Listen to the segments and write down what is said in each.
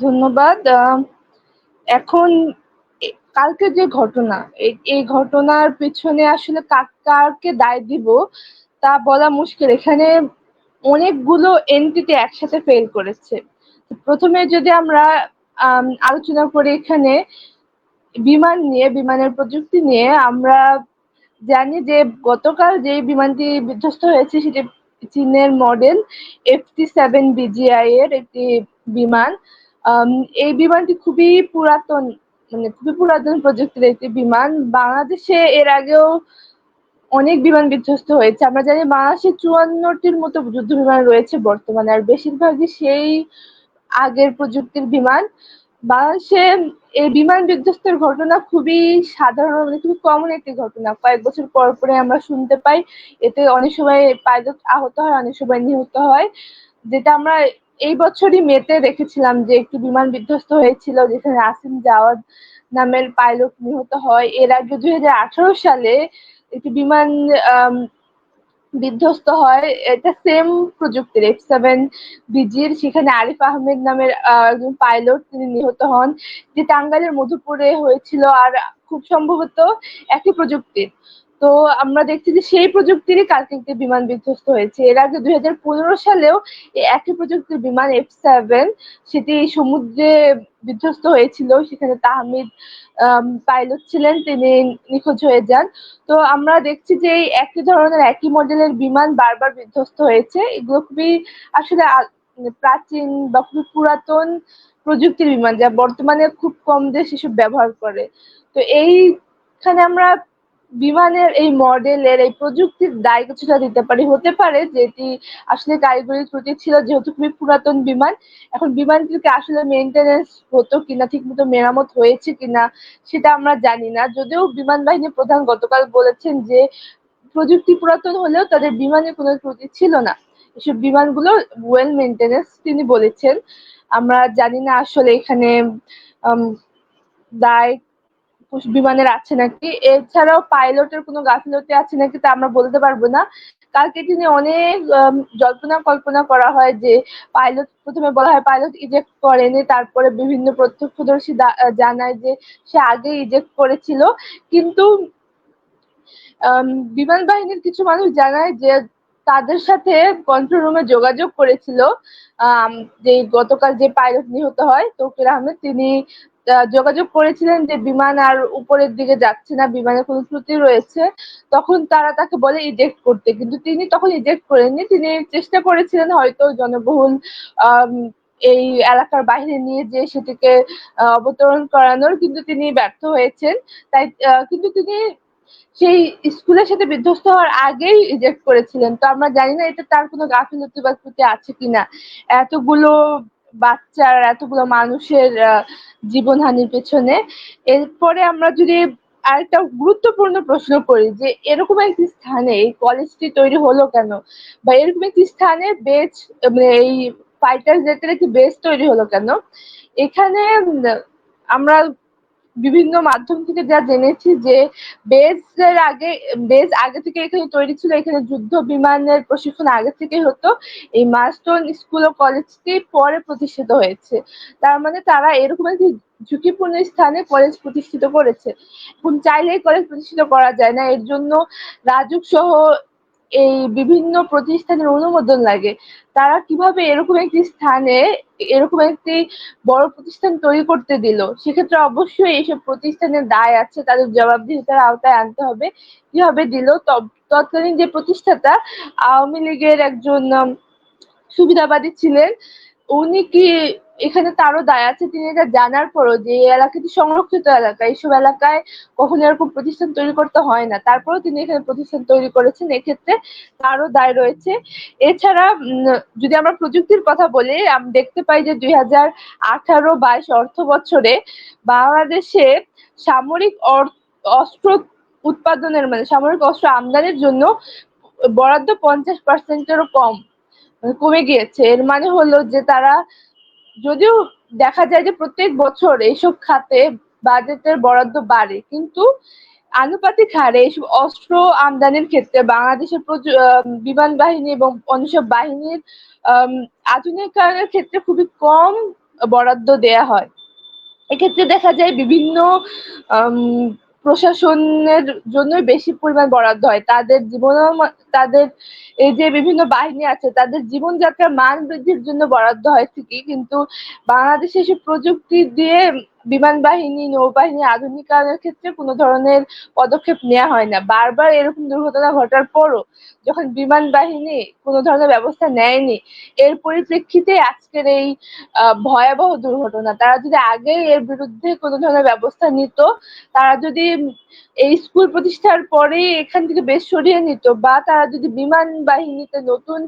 ধন্যবাদ। এখন কালকে যে ঘটনা এই ঘটনার পেছনে আসলে কাক- দায় দিব তা বলা মুশকিল। এখানে অনেকগুলো এন্টিটি একসাথে ফেল করেছে। প্রথমে যদি আমরা আম, আলোচনা করি এখানে বিমান নিয়ে বিমানের প্রযুক্তি নিয়ে আমরা জানি যে গতকাল যে বিমানটি বিধ্বস্ত হয়েছে সেটি চীনের মডেল এফটি সেভেন বিজিআই এর একটি বিমান। এই বিমানটি খুবই পুরাতন মানে খুবই পুরাতন প্রযুক্তির একটি বিমান। বাংলাদেশে এর আগেও অনেক বিমান বিধ্বস্ত হয়েছে। আমরা জানি বাংলাদেশে চুয়ান্নটির মতো যুদ্ধ বিমান রয়েছে বর্তমানে, আর বেশিরভাগই সেই আগের প্রযুক্তির বিমান। বাংলাদেশে এই বিমান বিধ্বস্তের ঘটনা খুবই সাধারণ মানে খুবই কমন একটি ঘটনা। কয়েক বছর পর পরে আমরা শুনতে পাই, এতে অনেক সময় পাইলট আহত হয়, অনেক সময় নিহত হয়, যেটা আমরা এই বছরই মেতে দেখেছিলাম যে একটি বিমান বিধ্বস্ত হয়েছিল, যেখানে আসিম জাওয়াদ নামের পাইলট নিহত হয়। এর আগে দুই হাজার আঠারো সালে একটি বিমান বিধ্বস্ত হয়। এটা সেম প্রযুক্তির এফ সেভেন বিজির সেখানে আরিফ আহমেদ নামের একজন পাইলট তিনি নিহত হন, যে টাঙ্গাইলের মধুপুরে হয়েছিল। আর খুব সম্ভবত একই প্রযুক্তির। তো আমরা দেখছি যে সেই প্রযুক্তিরই কালকে বিমান বিধ্বস্ত হয়েছে। এর আগে দুই হাজার পনেরো সালেও একই প্রযুক্তির বিমান এফ সেভেন সেটি সমুদ্রে বিধ্বস্ত হয়েছিল। সেখানে তাহমিদ পাইলট ছিলেন, তিনি নিখোঁজ হয়ে যান। তো আমরা দেখছি যে এই একই ধরনের, একই মডেলের বিমান বারবার বিধ্বস্ত হয়েছে। এগুলো খুবই আসলে প্রাচীন বা খুবই পুরাতন প্রযুক্তির বিমান, যা বর্তমানে খুব কম দেশ এসব ব্যবহার করে। তো এইখানে আমরা বিমানের এই মডেলের, এই প্রযুক্তির দায় কিছুটা দিতে পারি, হতে পারে যেটি আসলে কারিগরি ত্রুটি ছিল যেহেতু খুবই পুরাতন বিমান, এখন বিমানটিকে আসলে মেনটেনেন্স হতো কিনা, ঠিকমতো মেরামত হয়েছে কিনা, সেটা আমরা জানি না। যদিও বিমান বাহিনী প্রধান গতকাল বলেছেন যে প্রযুক্তি পুরাতন হলেও তাদের বিমানে কোনো ত্রুটি ছিল না। এসব বিমানগুলো ওয়েল মেনটেনেন্স তিনি বলেছেন। আমরা জানি না আসলে এখানে দায় বিমানের আছে নাকি? এছাড়াও পাইলটের কোনো গাফিলতি আছে নাকি তা আমরা বলতে পারব না। কালকে তিনি অনেক জল্পনা কল্পনা করা হয় যে পাইলট প্রথমে বলা হয় পাইলট ইজেক্ট করেনি, তারপরে বিভিন্ন প্রত্যক্ষদর্শী জানায় যে সে আগে ইজেক্ট করেছিল। কিন্তু বিমান বাহিনীর কিছু মানুষ জানায় যে তাদের সাথে কন্ট্রোল রুমে যোগাযোগ করেছিল যে গতকাল যে পাইলট নিহত হয় তৌকির আহমেদ, তিনি যোগাযোগ করেছিলেন যে বিমান আর উপরের দিকে যাচ্ছে না, বিমানের কোনো ত্রুটি রয়েছে। তখন তারা তাকে বলে ইজেক্ট করতে, কিন্তু তিনি তখন ইজেক্ট করেননি। তিনি চেষ্টা করেছিলেন হয়তো জনবহুল এই এলাকার বাইরে নিয়ে যে সেটিকে অবতরণ করানোর, কিন্তু তিনি ব্যর্থ হয়েছেন। তাই কিন্তু তিনি সেই স্কুলের সাথে বিধ্বস্ত হওয়ার আগেই রিজেক্ট করেছিলেন। তো আমরা জানি না এটা তার কোনো গাফিলতি বা ত্রুটি আছে কিনা। এতগুলো বাচ্চার, এতগুলো মানুষের জীবনহানির পেছনে। এরপরে আমরা যদি আরেকটা গুরুত্বপূর্ণ প্রশ্ন করি যে, এরকম একটি স্থানে এই কলেজটি তৈরি হলো কেন? বা এরকম একটি স্থানে বেচ মানে এই ফাইটার জেটের একটি বেস তৈরি হলো কেন? এখানে আমরা বিভিন্ন মাধ্যম থেকে যা জেনেছি যে বেসের আগে, বেস আগে থেকে এখানে তৈরি ছিল, এখানে যুদ্ধ বিমানের প্রশিক্ষণ আগে থেকে হতো। এই মাস্টন স্কুল ও কলেজটি পরে প্রতিষ্ঠিত হয়েছে। তার মানে তারা এরকম একটি ঝুঁকিপূর্ণ স্থানে কলেজ প্রতিষ্ঠিত করেছে। এখন চাইলেই কলেজ প্রতিষ্ঠিত করা যায় না। এর জন্য রাজুক সহ এই বিভিন্ন প্রতিষ্ঠানের অনুমোদন লাগে। তারা কীভাবে এরকম একটি স্থানে, এরকম একটি বড় প্রতিষ্ঠান তৈরি করতে দিল? সেক্ষেত্রে অবশ্যই এইসব প্রতিষ্ঠানের দায় আছে, তাদের জবাবদিহিতার আওতায় আনতে হবে। কীভাবে দিল? তৎকালীন যে প্রতিষ্ঠাতা আওয়ামী লীগের একজন সুবিধাবাদী ছিলেন। উনি কি এখানে তারও দায় আছে, তিনি এটা জানার পরও যে এই এলাকাটি সংরক্ষিত এলাকা, এইসব এলাকায় কখনো এরকম প্রতিষ্ঠান তৈরি করতে হয় না। তারপরেও তিনি এখানে প্রতিষ্ঠান তৈরি করেছেন, এক্ষেত্রে তারও দায় রয়েছে। এছাড়া যদি আমরা প্রযুক্তির কথা বলি আমরা দেখতে পাই যে দুই হাজার আঠারো বাইশ অর্থ বছরে বাংলাদেশে সামরিক অস্ত্র উৎপাদনের মানে সামরিক অস্ত্র আমদানির জন্য বরাদ্দ পঞ্চাশ পার্সেন্টেরও কম, কমে গিয়েছে। এর মানে হলো যে তারা যদিও দেখা যায় যে প্রত্যেক বছর এইসব খাতে বাজেটের বরাদ্দ বাড়ে, কিন্তু আনুপাতিক হারে এইসব অস্ত্র আমদানির ক্ষেত্রে বাংলাদেশের বিমান বাহিনী এবং অন্য সব বাহিনীর আধুনিকায়নের ক্ষেত্রে খুবই কম বরাদ্দ দেয়া হয়। এক্ষেত্রে দেখা যায় বিভিন্ন প্রশাসনের জন্য বেশি পরিমাণ বরাদ্দ হয়। তাদের জীবন তাদের এই যে বিভিন্ন বাহিনী আছে, তাদের জীবনযাত্রার মান বৃদ্ধির জন্য বরাদ্দ হয় ঠিকই, কিন্তু বাংলাদেশে এসে প্রযুক্তি দিয়ে বিমান বাহিনী, নৌবাহিনী, আধুনিকায়নের ক্ষেত্রে কোনো ধরনের পদক্ষেপ নেওয়া হয় না। বারবার এরকম দুর্ঘটনা ঘটার পরও যখন বিমান বাহিনী কোনো ধরনের ব্যবস্থা নেয়নি, এর পরিপ্রেক্ষিতে আজকের এই ভয়াবহ দুর্ঘটনা, তারা যদি আগে এর বিরুদ্ধে কোনো ধরনের ব্যবস্থা নিত, তারা যদি এই স্কুল প্রতিষ্ঠার পরেই এখান থেকে বেশ সরিয়ে নিত বা তারা যদি বিমান বাহিনীতে নতুন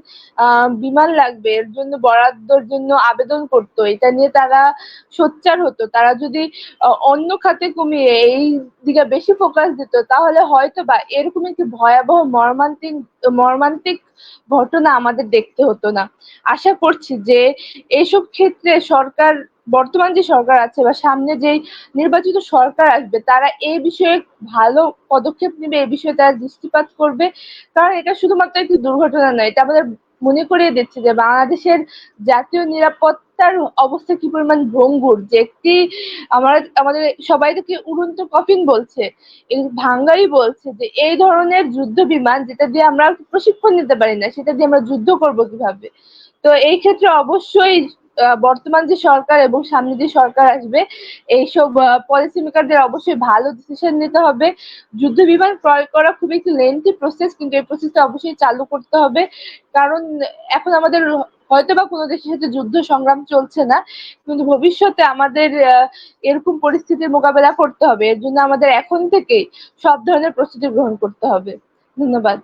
বিমান লাগবে, এর জন্য বরাদ্দর জন্য আবেদন করতো, এটা নিয়ে তারা সোচ্চার হতো, তারা যদি অন্য খাতে কমিয়ে এই দিকে বেশি ফোকাস দিত, তাহলে হয়তো বা এরকম একটি ভয়াবহ মর্মান্তিক মর্মান্তিক ঘটনা আমাদের দেখতে হতো না। আশা করছি যে এইসব ক্ষেত্রে সরকার, বর্তমান যে সরকার আছে বা সামনে যেই নির্বাচিত সরকার আসবে, তারা এই বিষয়ে ভালো পদক্ষেপ নেবে এই বিষয়ে তারা দৃষ্টিপাত করবে। কারণ এটা শুধুমাত্র একটি দুর্ঘটনা নয়, এটা আমাদের মনে করিয়ে দিচ্ছে যে বাংলাদেশের জাতীয় নিরাপত্তার অবস্থা কি পরিমাণ ভঙ্গুর? যে একটি আমরা, আমাদের সবাই উড়ন্ত কফিন বলছে ভাঙ্গাই বলছে যে এই ধরনের যুদ্ধ বিমান যেটা দিয়ে আমরা প্রশিক্ষণ নিতে পারি না, সেটা দিয়ে আমরা যুদ্ধ করব কীভাবে? তো এই ক্ষেত্রে অবশ্যই বর্তমান যে সরকার এবং সামনে যে সরকার আসবে, এইসব পলিসি মেকারদের অবশ্যই ভালো ডিসিশন নিতে হবে। যুদ্ধ বিমান ক্রয় করা খুব একটি লেন্থি প্রসেস কিন্তু এই প্রসেসটা অবশ্যই চালু করতে হবে। কারণ এখন আমাদের হয়তো বা কোনো দেশের সাথে যুদ্ধ সংগ্রাম চলছে না, কিন্তু ভবিষ্যতে আমাদের এরকম পরিস্থিতির মোকাবেলা করতে হবে। এর জন্য আমাদের এখন থেকেই সব ধরনের প্রস্তুতি গ্রহণ করতে হবে। ধন্যবাদ।